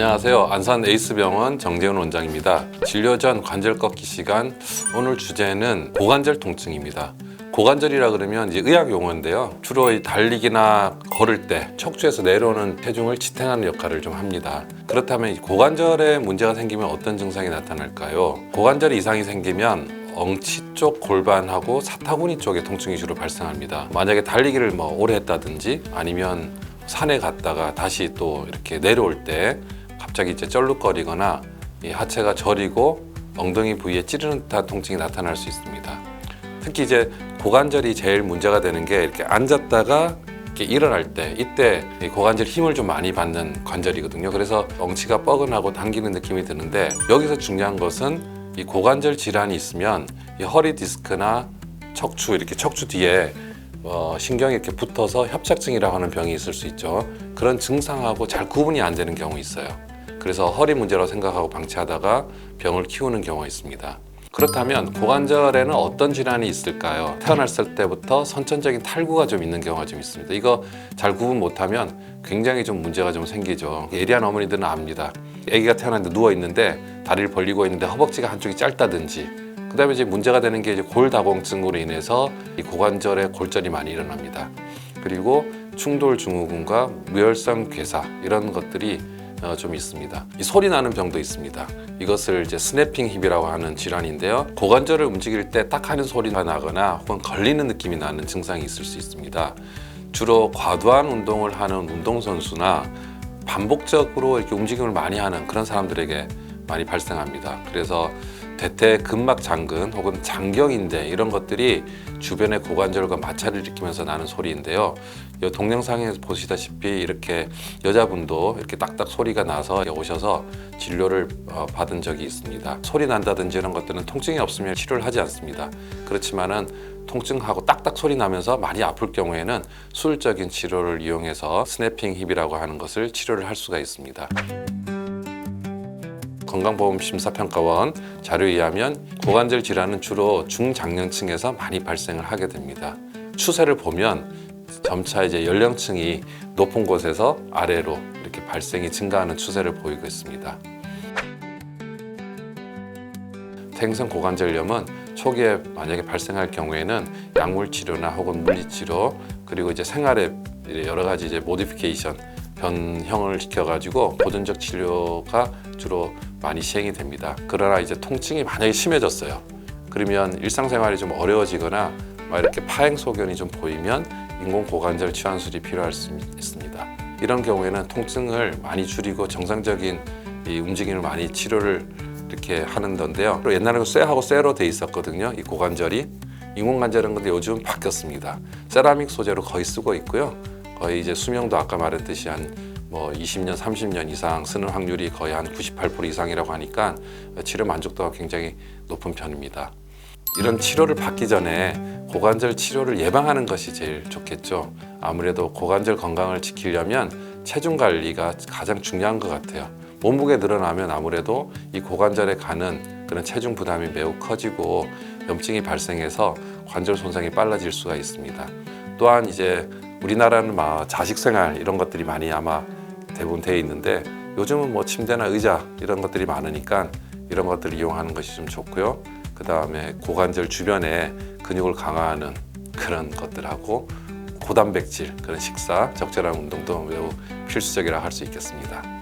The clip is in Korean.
안녕하세요. 안산 에이스병원 정재훈 원장입니다. 진료 전 관절 꺾기 시간 오늘 주제는 고관절 통증입니다. 고관절이라 그러면 이제 의학 용어인데요. 주로 이 달리기나 걸을 때 척추에서 내려오는 체중을 지탱하는 역할을 좀 합니다. 그렇다면 이 고관절에 문제가 생기면 어떤 증상이 나타날까요? 고관절 이상이 생기면 엉치 쪽 골반하고 사타구니 쪽에 통증이 주로 발생합니다. 만약에 달리기를 뭐 오래 했다든지 아니면 산에 갔다가 다시 또 이렇게 내려올 때 갑자기 이제 쩔룩거리거나 이 하체가 저리고 엉덩이 부위에 찌르는 듯한 통증이 나타날 수 있습니다. 특히 이제 고관절이 제일 문제가 되는 게 이렇게 앉았다가 이렇게 일어날 때 이때 이 고관절 힘을 좀 많이 받는 관절이거든요. 그래서 엉치가 뻐근하고 당기는 느낌이 드는데 여기서 중요한 것은 이 고관절 질환이 있으면 이 허리 디스크나 척추 이렇게 척추 뒤에 어, 신경이 이렇게 붙어서 협착증이라고 하는 병이 있을 수 있죠. 그런 증상하고 잘 구분이 안 되는 경우 있어요. 그래서 허리 문제라고 생각하고 방치하다가 병을 키우는 경우가 있습니다. 그렇다면 고관절에는 어떤 질환이 있을까요? 태어났을 때부터 선천적인 탈구가 좀 있는 경우가 좀 있습니다. 이거 잘 구분 못하면 굉장히 좀 문제가 좀 생기죠. 예리한 어머니들은 압니다. 아기가 태어났는데 누워 있는데 다리를 벌리고 있는데 허벅지가 한쪽이 짧다든지 그다음에 이제 문제가 되는 게 이제 골다공증으로 인해서 이 고관절에 골절이 많이 일어납니다. 그리고 충돌 증후군과 무혈성 괴사 이런 것들이 어, 좀 있습니다. 이 소리 나는 병도 있습니다. 이것을 이제 스냅핑 힙이라고 하는 질환인데요. 고관절을 움직일 때 딱 하는 소리가 나거나 혹은 걸리는 느낌이 나는 증상이 있을 수 있습니다. 주로 과도한 운동을 하는 운동선수나 반복적으로 이렇게 움직임을 많이 하는 그런 사람들에게 많이 발생합니다. 그래서 대퇴 근막 장근 혹은 장경인대 이런 것들이 주변의 고관절과 마찰을 일으키면서 나는 소리인데요. 이 동영상에 보시다시피 이렇게 여자분도 이렇게 딱딱 소리가 나서 오셔서 진료를 어, 받은 적이 있습니다. 소리 난다든지 이런 것들은 통증이 없으면 치료를 하지 않습니다. 그렇지만은 통증하고 딱딱 소리 나면서 많이 아플 경우에는 수술적인 치료를 이용해서 스냅핑 힙이라고 하는 것을 치료를 할 수가 있습니다. 건강보험심사평가원 자료에 의하면 고관절 질환은 주로 중장년층에서 많이 발생을 하게 됩니다. 추세를 보면 점차 이제 연령층이 높은 곳에서 아래로 이렇게 발생이 증가하는 추세를 보이고 있습니다. 태행성 고관절염은 초기에 만약에 발생할 경우에는 약물 치료나 혹은 물리 치료 그리고 이제 생활에 여러 가지 이제 모디피케이션 변형을 시켜가지고 보존적 치료가 주로 많이 시행이 됩니다. 그러나 이제 통증이 만약에 심해졌어요. 그러면 일상생활이 좀 어려워지거나 막 이렇게 파행 소견이 좀 보이면 인공 고관절 치환술이 필요할 수 있습니다. 이런 경우에는 통증을 많이 줄이고 정상적인 이 움직임을 많이 치료를 이렇게 하는 건데요. 옛날에는 쇠하고 쇠로 돼 있었거든요. 이 고관절이 인공관절은 근데 요즘 바뀌었습니다. 세라믹 소재로 거의 쓰고 있고요. 거의 이제 수명도 아까 말했듯이 한 뭐 20년, 30년 이상 쓰는 확률이 거의 한 98% 이상이라고 하니까 치료 만족도가 굉장히 높은 편입니다. 이런 치료를 받기 전에 고관절 치료를 예방하는 것이 제일 좋겠죠. 아무래도 고관절 건강을 지키려면 체중 관리가 가장 중요한 것 같아요. 몸무게 늘어나면 아무래도 이 고관절에 가는 그런 체중 부담이 매우 커지고 염증이 발생해서 관절 손상이 빨라질 수가 있습니다. 또한 이제 우리나라는 막 자식 생활 이런 것들이 많이 아마 대부분 돼 있는데 요즘은 뭐 침대나 의자 이런 것들이 많으니까 이런 것들을 이용하는 것이 좀 좋고요. 그 다음에 고관절 주변에 근육을 강화하는 그런 것들하고 고단백질 그런 식사 적절한 운동도 매우 필수적이라 할 수 있겠습니다.